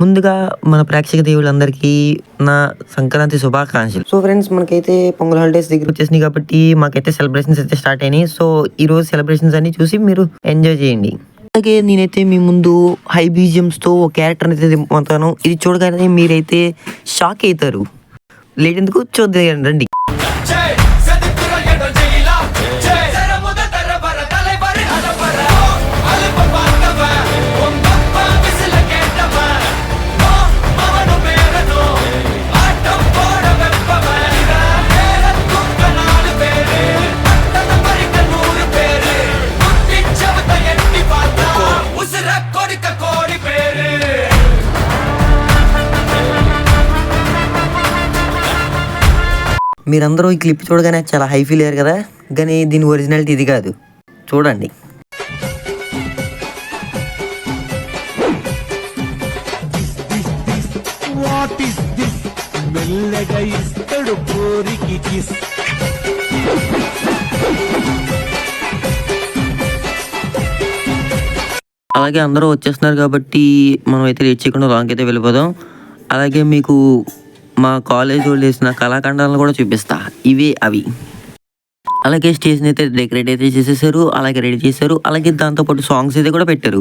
ముందుగా మన ప్రేక్షక దేవుళ్ళందరికీ నా సంక్రాంతి శుభాకాంక్షలు. సో ఫ్రెండ్స్ మనకైతే పొంగల్ హాలిడేస్ దగ్గర వచ్చేసినాయి కాబట్టి మాకైతే సెలబ్రేషన్స్ అయితే స్టార్ట్ అయినాయి. సో ఈ రోజు సెలబ్రేషన్స్ అన్ని చూసి మీరు ఎంజాయ్ చేయండి. అలాగే నేనైతే మీ ముందు హై బీజియమ్స్తో ఒక క్యారెక్టర్ అయితే దింపుతాను ఇది చూడగానే మీరైతే షాక్ అవుతారు. లేట్ ఎందుకు? చూద్దాం రండి. మీరందరూ ఈ క్లిప్ చూడగానే చాలా హై ఫీల్ అయ్యారు కదా? కానీ దీని ఒరిజినాలిటీ ఇది కాదు. చూడండి. వాట్ ఇస్ దిస్ మెల్లగా ఇస్తాడు పోరికి కిస్. అలాగే అందరూ వచ్చేస్తున్నారు కాబట్టి మనం అయితే లేట్ చేయకుండా లాంగ్ అయితే వెళ్ళిపోదాం. అలాగే మీకు మా కాలేజ్ వాళ్ళు వేసిన కళాఖండాలను కూడా చూపిస్తా. ఇవే అవి. అలాగే స్టేజ్ని అయితే డెకరేట్ అయితే చేసేసారు అలాగే రెడీ చేశారు అలాగే దాంతోపాటు సాంగ్స్ అయితే కూడా పెట్టారు.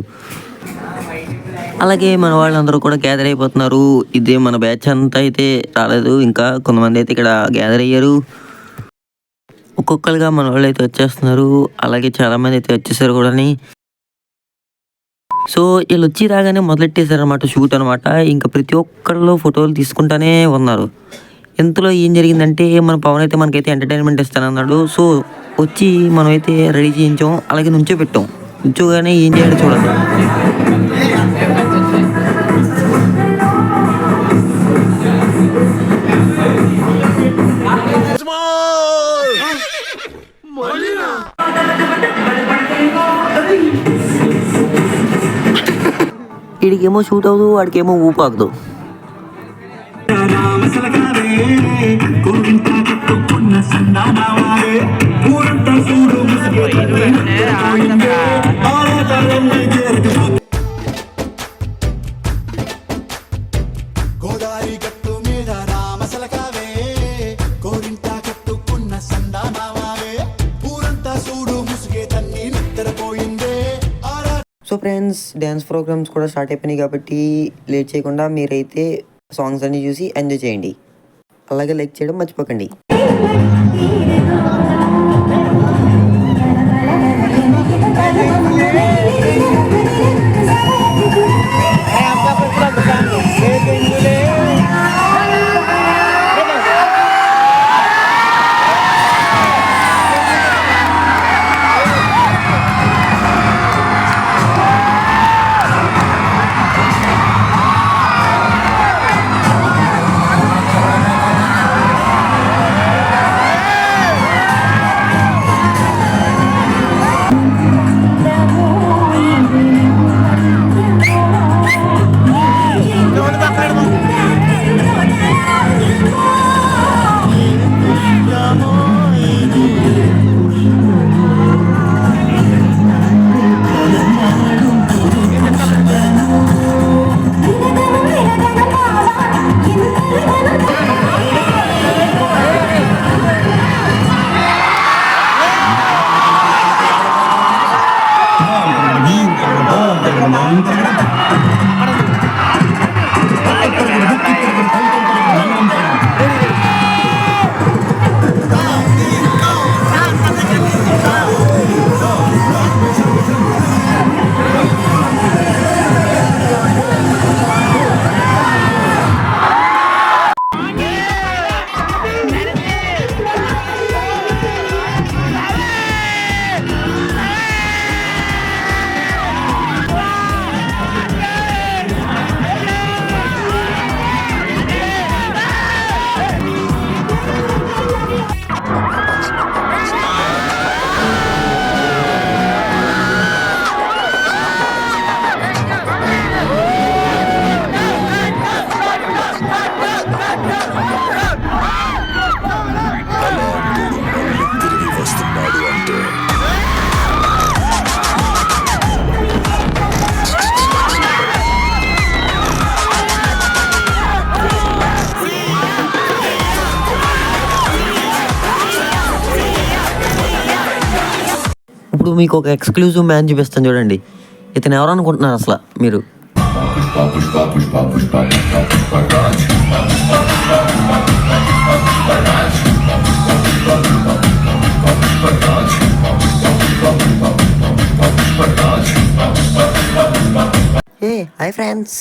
అలాగే మన వాళ్ళందరూ కూడా గ్యాదర్ అయిపోతున్నారు. ఇదే మన బ్యాచ్ అంతా అయితే రాలేదు ఇంకా కొంతమంది అయితే ఇక్కడ గ్యాదర్ అయ్యారు. ఒక్కొక్కరుగా మన వాళ్ళు అయితే వచ్చేస్తున్నారు అలాగే చాలామంది అయితే వచ్చేసారు కూడాని. సో వీళ్ళు వచ్చి రాగానే మొదలెట్టేశారనమాట షూట్ అనమాట ఇంకా ప్రతి ఒక్కరిలో ఫోటోలు తీసుకుంటానే ఉన్నారు. ఇంతలో ఏం జరిగిందంటే మన పవన్ అయితే మనకైతే ఎంటర్టైన్మెంట్ ఇస్తానన్నాడు. సో వచ్చి మనమైతే రెడీ చేయించాం. అలాగే నుంచో పెట్టాం నుంచోగానే ఏం చేయాలో చూడాలి. వీడికేమో షూట్ అవ్వదు వాడికేమో ఊపాకదు Godari so friends dance programmes కూడా స్టార్ట్ అయిపోయినాయి కాబట్టి లేట్ చేయకుండా మీరైతే సాంగ్స్ అన్ని చూసి ఎంజాయ్ చేయండి. అలాగే లైక్ చేయడం మర్చిపోకండి. మీకు ఒక ఎక్స్క్లూజివ్ మ్యాన్ చూపిస్తాను చూడండి. ఇతను ఎవరు అనుకుంటున్నారు అసలు మీరు? ఏ హాయ్ ఫ్రెండ్స్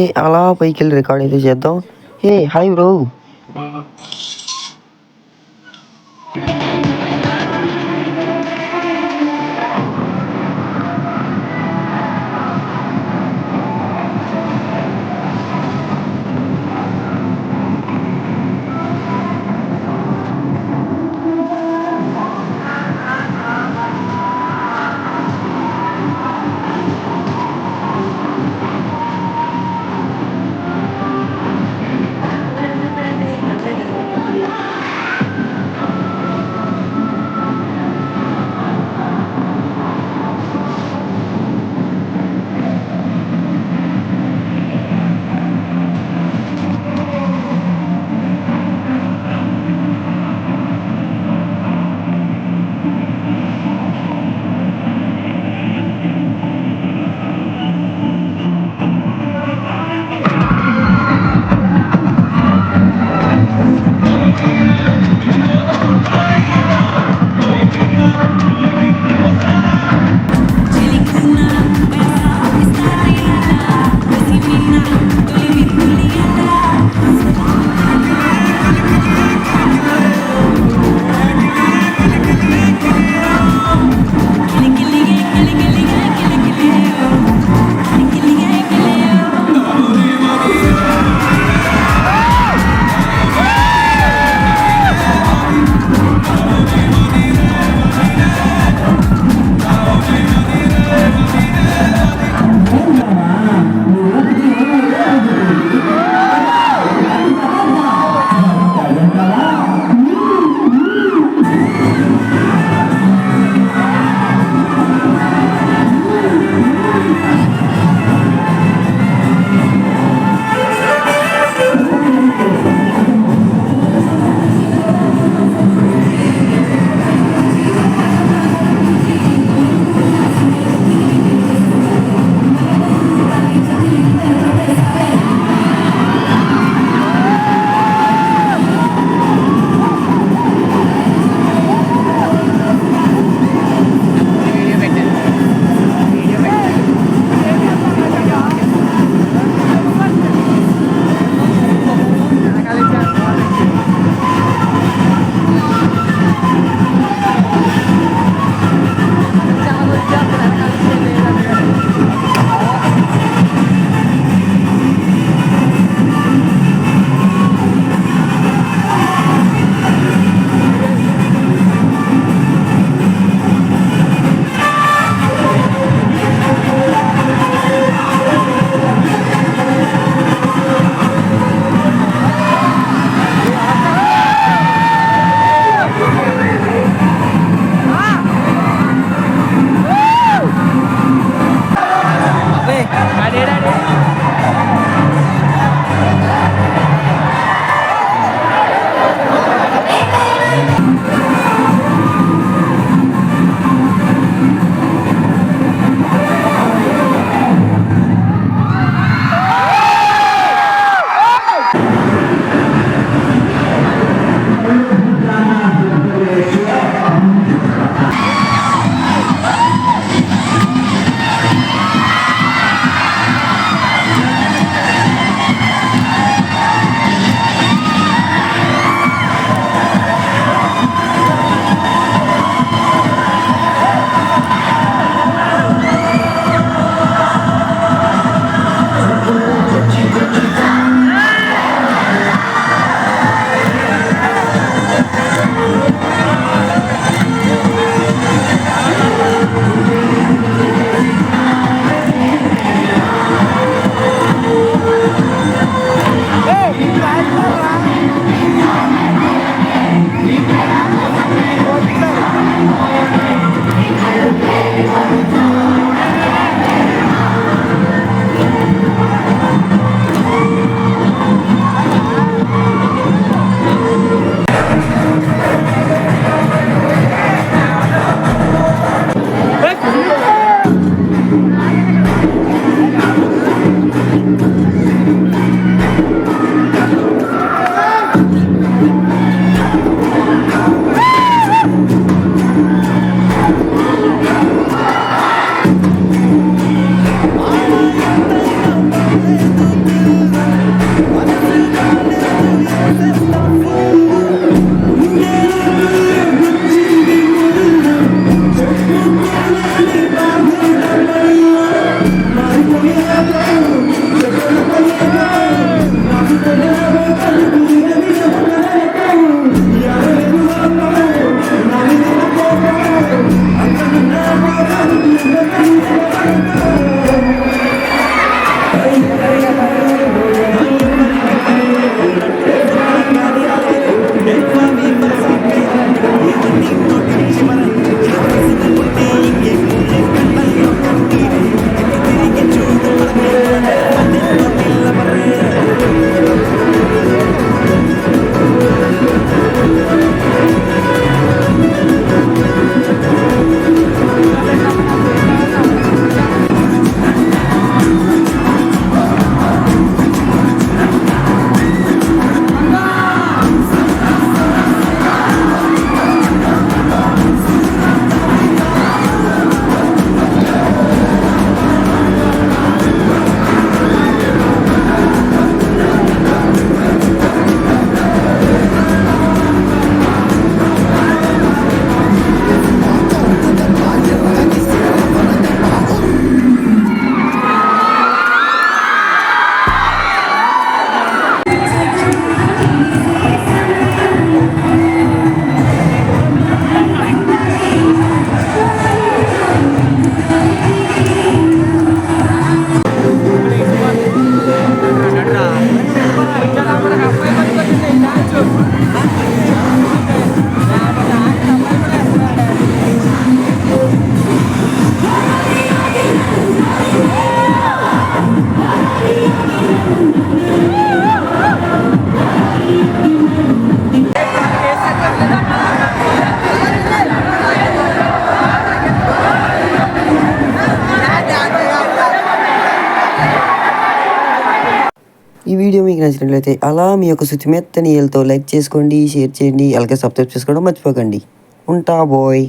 మనమైతే అలా పైకి వెళ్ళి రికార్డ్ అయితే చేద్దాం. హే హాయ్ బ్రో నచ్చినట్లయితే అలా మీ యొక్క శుతిమెత్తని ఏళ్ళతో లైక్ చేసుకోండి షేర్ చేయండి అలాగే సబ్స్క్రైబ్ చేసుకోవడం మర్చిపోకండి. ఉంటా బాయ్.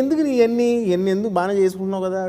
ఎందుకు నీ ఎన్ని ఎన్ని ఎందుకు బాగానే చేసుకుంటున్నావు కదా?